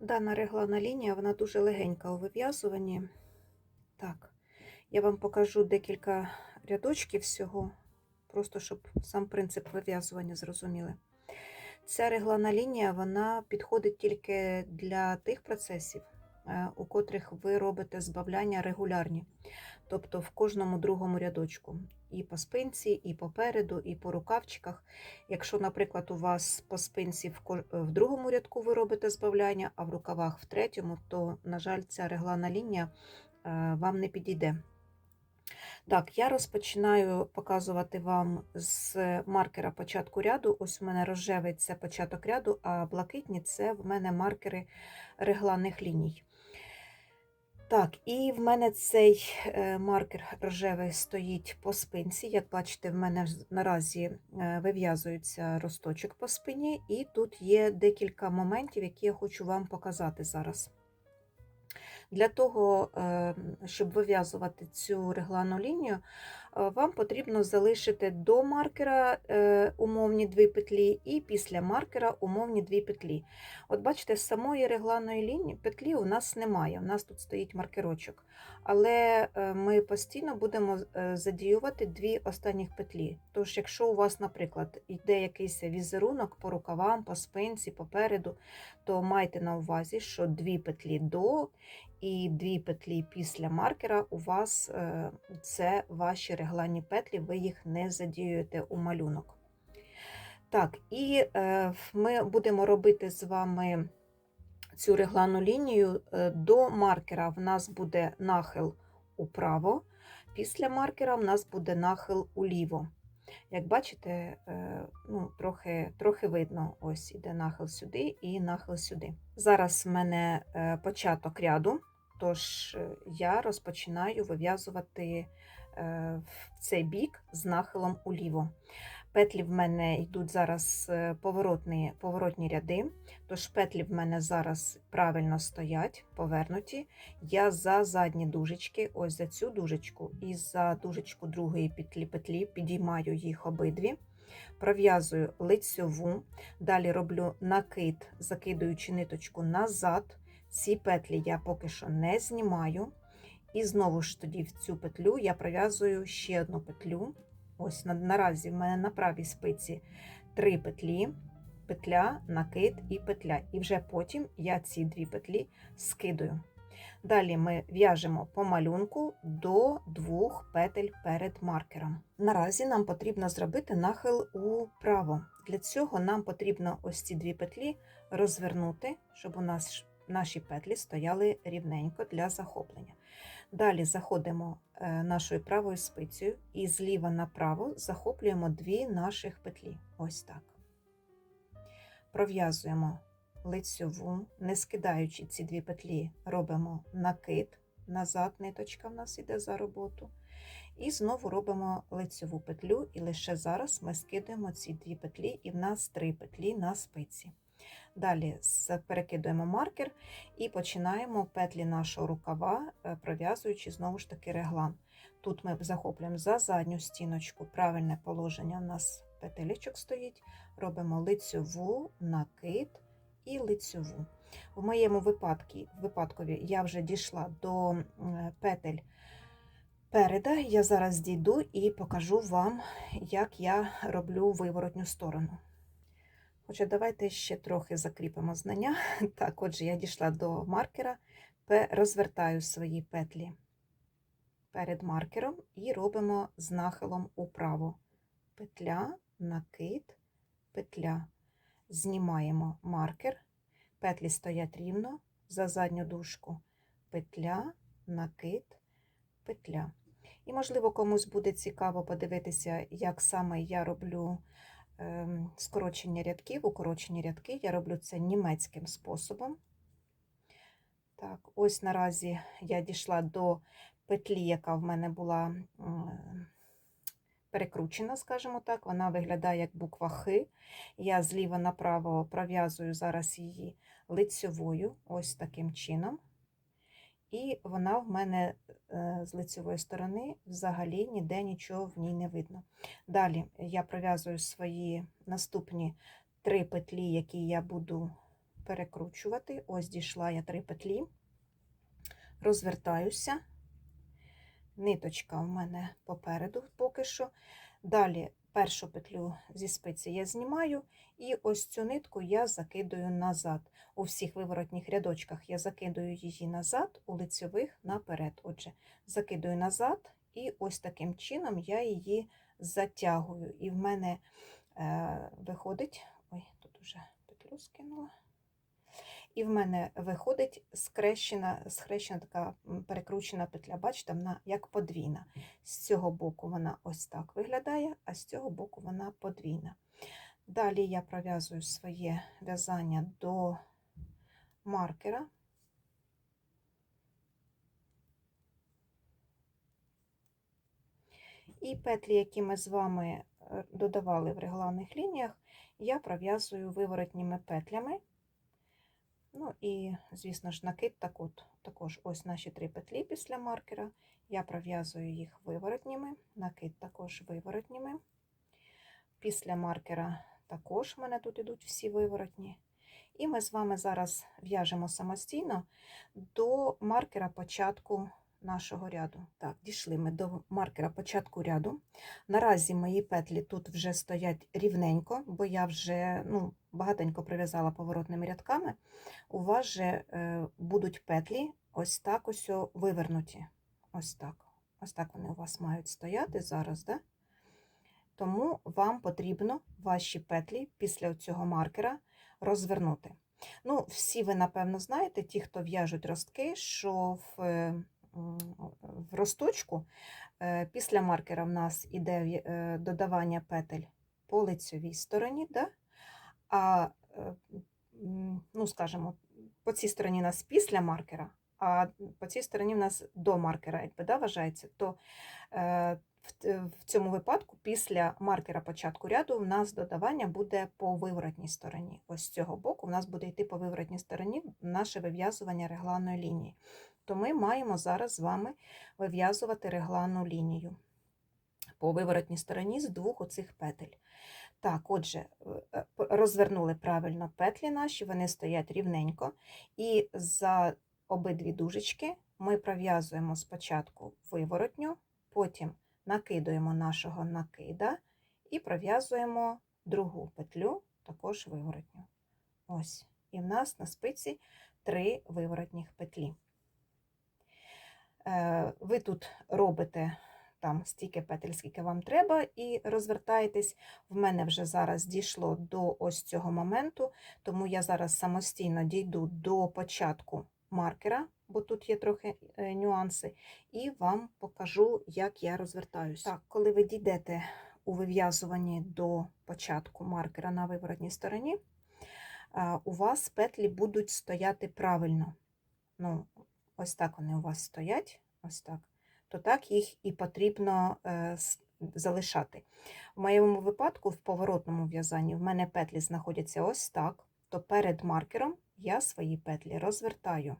Дана реглана лінія, вона дуже легенька у вив'язуванні. Так, я вам покажу декілька рядочків всього, просто щоб сам принцип вив'язування зрозуміли. Ця реглана лінія вона підходить тільки для тих процесів, у котрих ви робите збавляння регулярні, тобто в кожному другому рядочку. І по спинці, і попереду, і по рукавчиках. Якщо, наприклад, у вас по спинці в, другому рядку ви робите збавляння, а в рукавах в третьому, то, на жаль, ця реглана лінія е, вам не підійде. Так, я розпочинаю показувати вам з маркера початку ряду. Ось у мене рожевий це початок ряду, а блакитні це в мене маркери регланних ліній. Так, і в мене цей е, маркер рожевий стоїть по спинці. Як бачите, в мене наразі е, вив'язується росточок по спині, і тут є декілька моментів, які я хочу вам показати зараз. Для того, е, щоб вив'язувати цю реглану лінію, е, вам потрібно залишити до маркера е, умовні дві петлі і після маркера умовні дві петлі. От бачите, самої регланої лінії петлі у нас немає, у нас тут стоїть маркерочок. Але ми постійно будемо задіювати дві останніх петлі. Тож, якщо у вас, наприклад, йде якийсь візерунок по рукавам, по спинці, попереду, то майте на увазі, що дві петлі до і дві петлі після маркера у вас е, це ваші регланні петлі, ви їх не задіюєте у малюнок. Так, і е, ми будемо робити з вами цю реглану лінію е, до маркера. В нас буде нахил управо, після маркера в нас буде нахил уліво. Як бачите, ну, трохи, трохи видно, ось іде нахил сюди і нахил сюди. Зараз в мене початок ряду, тож е, я розпочинаю вив'язувати е, в цей бік з нахилом уліво. Петлі в мене йдуть зараз е, поворотні, поворотні ряди, тож петлі в мене зараз правильно стоять, повернуті. Я за задні дужечки, ось за цю дужечку і за дужечку другої петлі петлі підіймаю їх обидві, пров'язую лицьову, далі роблю накид, закидуючи ниточку назад. Ці петлі я поки що не знімаю. І знову ж тоді в цю петлю я пров'язую ще одну петлю. Ось на- наразі в мене на правій спиці три петлі, петля, накид і петля. І вже потім я ці дві петлі скидую. Далі ми в'яжемо по малюнку до двох петель перед маркером. Наразі нам потрібно зробити нахил управо. Для цього нам потрібно ось ці дві петлі розвернути, щоб у нас наші петлі стояли рівненько для захоплення. Далі заходимо е, нашою правою спицею і зліва направо захоплюємо дві наших петлі. Ось так. Пров'язуємо лицьову, не скидаючи ці дві петлі, робимо накид, назад ниточка в нас іде за роботу. І знову робимо лицьову петлю, і лише зараз ми скидаємо ці дві петлі, і в нас три петлі на спиці. Далі перекидуємо маркер і починаємо петлі нашого рукава, е, пров'язуючи знову ж таки реглан. Тут ми захоплюємо за задню стіночку, правильне положення у нас петелечок стоїть, робимо лицьову, накид і лицьову. В моєму випадку, випадкові я вже дійшла до петель переда. Я зараз дійду і покажу вам, як я роблю виворотню сторону. Отже, давайте ще трохи закріпимо знання. Так, отже, я дійшла до маркера, розвертаю свої петлі перед маркером і робимо з нахилом управо. Петля, накид, петля. Знімаємо маркер, петлі стоять рівно за задню дужку, петля, накид, петля. І, можливо, комусь буде цікаво подивитися, як саме я роблю скорочення рядків, укорочені рядки. Я роблю це німецьким способом. Так, ось наразі я дійшла до петлі, яка в мене була перекручена, скажімо так. Вона виглядає як буква Х. Я зліва направо пров'язую зараз її лицьовою, ось таким чином. І вона в мене е, з лицевої сторони взагалі ніде нічого в ній не видно. Далі я пров'язую свої наступні три петлі, які я буду перекручувати. Ось дійшла я три петлі, розвертаюся. Ниточка в мене попереду поки що. Далі першу петлю зі спиці я знімаю, і ось цю нитку я закидую назад. У всіх виворотніх рядочках я закидую її назад, у лицьових наперед. Отже, закидую назад, і ось таким чином я її затягую. І в мене е, виходить, ой, тут уже петлю скинула. І в мене виходить скрещена, схрещена така перекручена петля. Бачите, вона як подвійна. З цього боку вона ось так виглядає, а з цього боку вона подвійна. Далі я пров'язую своє в'язання до маркера. І петлі, які ми з вами е, додавали в регланних лініях, я пров'язую виворотніми петлями. Ну і, звісно ж, накид так от, також ось наші три петлі після маркера. Я пров'язую їх виворотніми, накид також виворотніми. Після маркера також в мене тут йдуть всі виворотні. І ми з вами зараз в'яжемо самостійно до маркера початку нашого ряду. Так, дійшли ми до маркера початку ряду. Наразі мої петлі тут вже стоять рівненько, бо я вже ну, багатенько прив'язала поворотними рядками. У вас же е, будуть петлі ось так ось вивернуті. Ось так. Ось так вони у вас мають стояти зараз, да? Тому вам потрібно ваші петлі після цього маркера розвернути. Ну, всі ви, напевно, знаєте, ті, хто в'яжуть ростки, що в, е, в росточку е, після маркера в нас іде е, додавання петель по лицьовій стороні, да? а е, ну, скажімо, по цій стороні у нас після маркера, а по цій стороні в нас до маркера, якби да, вважається, то в, цьому випадку після маркера початку ряду в нас додавання буде по виворотній стороні. Ось з цього боку в нас буде йти по виворотній стороні наше вив'язування регланної лінії. То ми маємо зараз з вами вив'язувати регланну лінію по виворотній стороні з двох оцих петель. Так, отже, е, розвернули правильно петлі наші, вони стоять рівненько. І за обидві дужечки ми пров'язуємо спочатку виворотню, потім накидуємо нашого накида і пров'язуємо другу петлю, також виворотню. Ось. І в нас на спиці три виворотніх петлі. Е, Ви тут робите там стільки петель, скільки вам треба, і розвертаєтесь. В мене вже зараз дійшло до ось цього моменту, тому я зараз самостійно дійду до початку маркера, бо тут є трохи е, нюанси, і вам покажу, як я розвертаюся. Так, коли ви дійдете у вив'язуванні до початку маркера на виворотній стороні, у вас петлі будуть стояти правильно. Ну, ось так вони у вас стоять, ось так то так їх і потрібно е, залишати. В моєму випадку, в поворотному в'язанні, в мене петлі знаходяться ось так, то перед маркером я свої петлі розвертаю.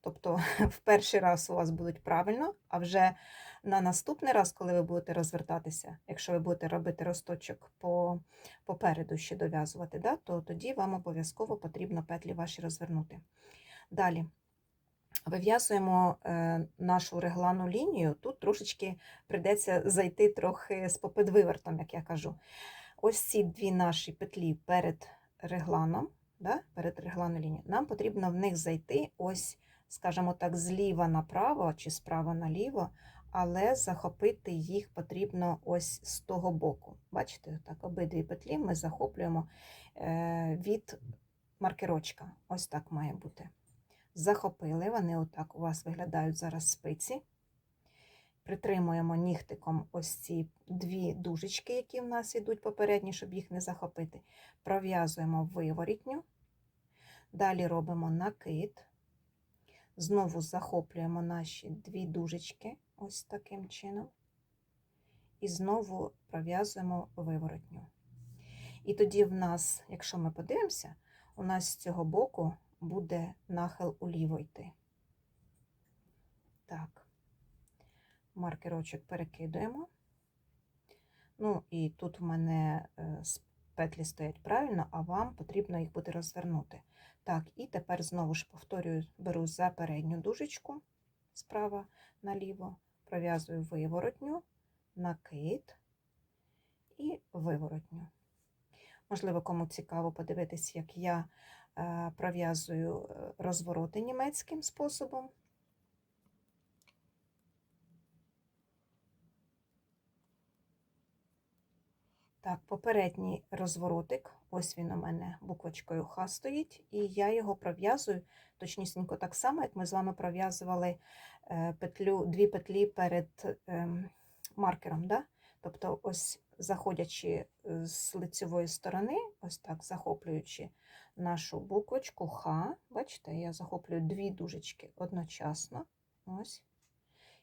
Тобто, в перший раз у вас будуть правильно, а вже на наступний раз, коли ви будете розвертатися, якщо ви будете робити росточок по, попереду ще дов'язувати, да, то тоді вам обов'язково потрібно петлі ваші розвернути. Далі. Вив'язуємо е, нашу реглану лінію. Тут трошечки прийдеться зайти трохи з попідвивертом, як я кажу. Ось ці дві наші петлі перед регланом, да, перед регланною лінією, нам потрібно в них зайти ось, скажімо так, зліва направо чи справа наліво, але захопити їх потрібно ось з того боку. Бачите, так, обидві петлі ми захоплюємо е, від маркерочка. Ось так має бути захопили. Вони отак у вас виглядають зараз спиці. Притримуємо нігтиком ось ці дві дужечки, які в нас йдуть попередні, щоб їх не захопити. Пров'язуємо виворітню. Далі робимо накид. Знову захоплюємо наші дві дужечки, ось таким чином. І знову пров'язуємо виворотню. І тоді в нас, якщо ми подивимося, у нас з цього боку буде нахил уліво йти. Так, маркерочок перекидуємо. Ну, і тут в мене е, петлі стоять правильно, а вам потрібно їх буде розвернути. Так, і тепер знову ж повторюю, беру за передню дужечку справа наліво, пров'язую виворотню, накид і виворотню. Можливо, кому цікаво подивитись, як я е, пров'язую е, розвороти німецьким способом. Так, попередній розворотик, ось він у мене буквочкою Х стоїть, і я його пров'язую точнісінько так само, як ми з вами пров'язували е, петлю, дві петлі перед ем, маркером. Да? Тобто, ось заходячи е, з лицевої сторони, ось так захоплюючи нашу буквочку Х, бачите, я захоплюю дві дужечки одночасно. Ось,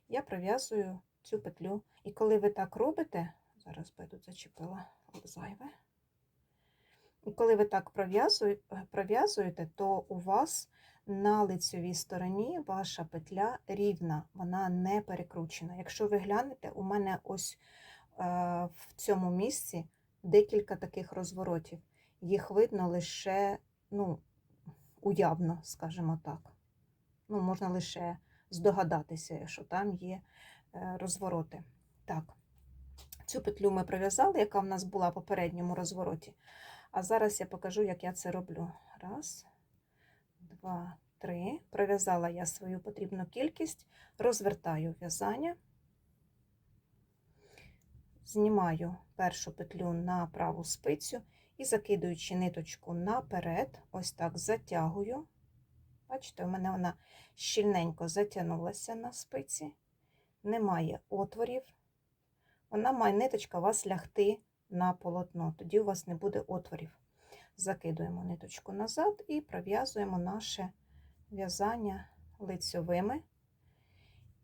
я пров'язую цю петлю. І коли ви так робите, зараз би тут зачепила зайве. І коли ви так пров'язує- пров'язуєте, то у вас на лицевій стороні ваша петля рівна, вона не перекручена. Якщо ви глянете, у мене ось е, в цьому місці декілька таких розворотів. Їх видно лише ну, уявно, скажімо так. Ну, можна лише здогадатися, що там є е, розвороти. Так, цю петлю ми пров'язали, яка в нас була в попередньому розвороті. А зараз я покажу, як я це роблю. Раз, два, три. Пров'язала я свою потрібну кількість, розвертаю в'язання, знімаю першу петлю на праву спицю і закидуючи ниточку наперед, ось так затягую. Бачите, у мене вона щільненько затягнулася на спиці, немає отворів. Вона має ниточка вас лягти на полотно, тоді у вас не буде отворів. Закидуємо ниточку назад і пров'язуємо наше в'язання лицьовими.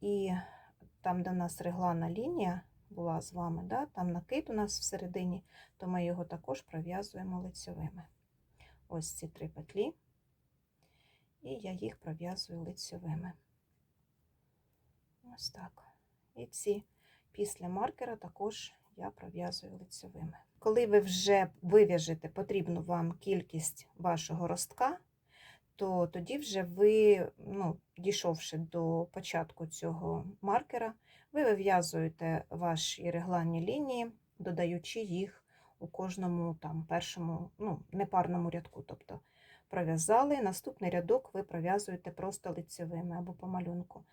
І там, де у нас реглана лінія була з вами, да, там накид у нас всередині, то ми його також пров'язуємо лицьовими. Ось ці три петлі, і я їх пров'язую лицьовими. Ось так. І ці після маркера також я пров'язую лицьовими. Коли ви вже вив'яжете потрібну вам кількість вашого ростка, то тоді вже ви, ну, дійшовши до початку цього маркера, ви вив'язуєте ваші регланні лінії, додаючи їх у кожному там першому, ну, непарному рядку. Тобто пров'язали, наступний рядок ви пров'язуєте просто лицевими або по малюнку.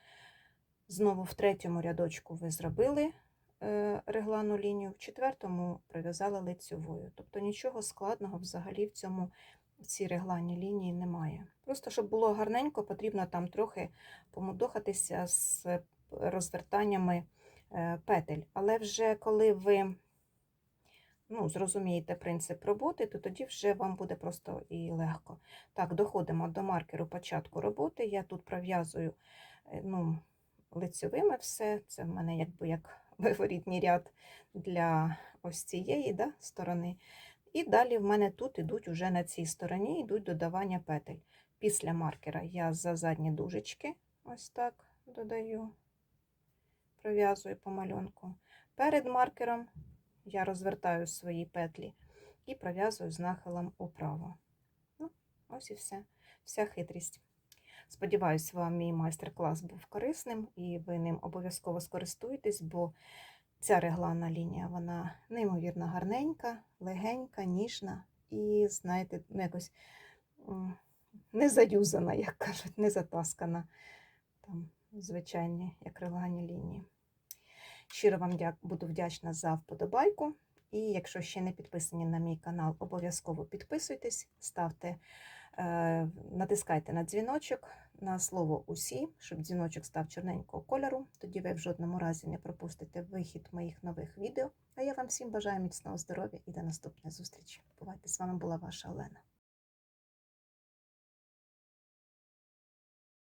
Знову в третьому рядочку ви зробили е, реглану лінію, в четвертому пров'язали лицевою. Тобто нічого складного взагалі в цьому в цій регланній лінії немає. Просто щоб було гарненько, потрібно там трохи помудохатися з розвертаннями е, петель. Але вже коли ви ну, зрозумієте принцип роботи, то тоді вже вам буде просто і легко. Так, доходимо до маркеру початку роботи. Я тут пров'язую е, ну, лицьовими все. Це в мене якби як виворітній ряд для ось цієї да, сторони. І далі в мене тут ідуть уже на цій стороні йдуть додавання петель. Після маркера я за задні дужечки ось так додаю, пров'язую по малюнку. Перед маркером я розвертаю свої петлі і пров'язую з нахилом управо. Ну, ось і все, вся хитрість. Сподіваюсь, вам мій майстер-клас був корисним і ви ним обов'язково скористуєтесь, бо ця регланна лінія вона неймовірно гарненька, легенька, ніжна і, знаєте, ну, якось не заюзана, як кажуть, не затаскана. Там звичайні, як регланні лінії. Щиро вам дя- буду вдячна за вподобайку. І якщо ще не підписані на мій канал, обов'язково підписуйтесь, ставте, натискайте на дзвіночок на слово усі, щоб дзвіночок став чорненького кольору. Тоді ви в жодному разі не пропустите вихід моїх нових відео. А я вам всім бажаю міцного здоров'я і до наступної зустрічі. Бувайте, з вами була ваша Олена.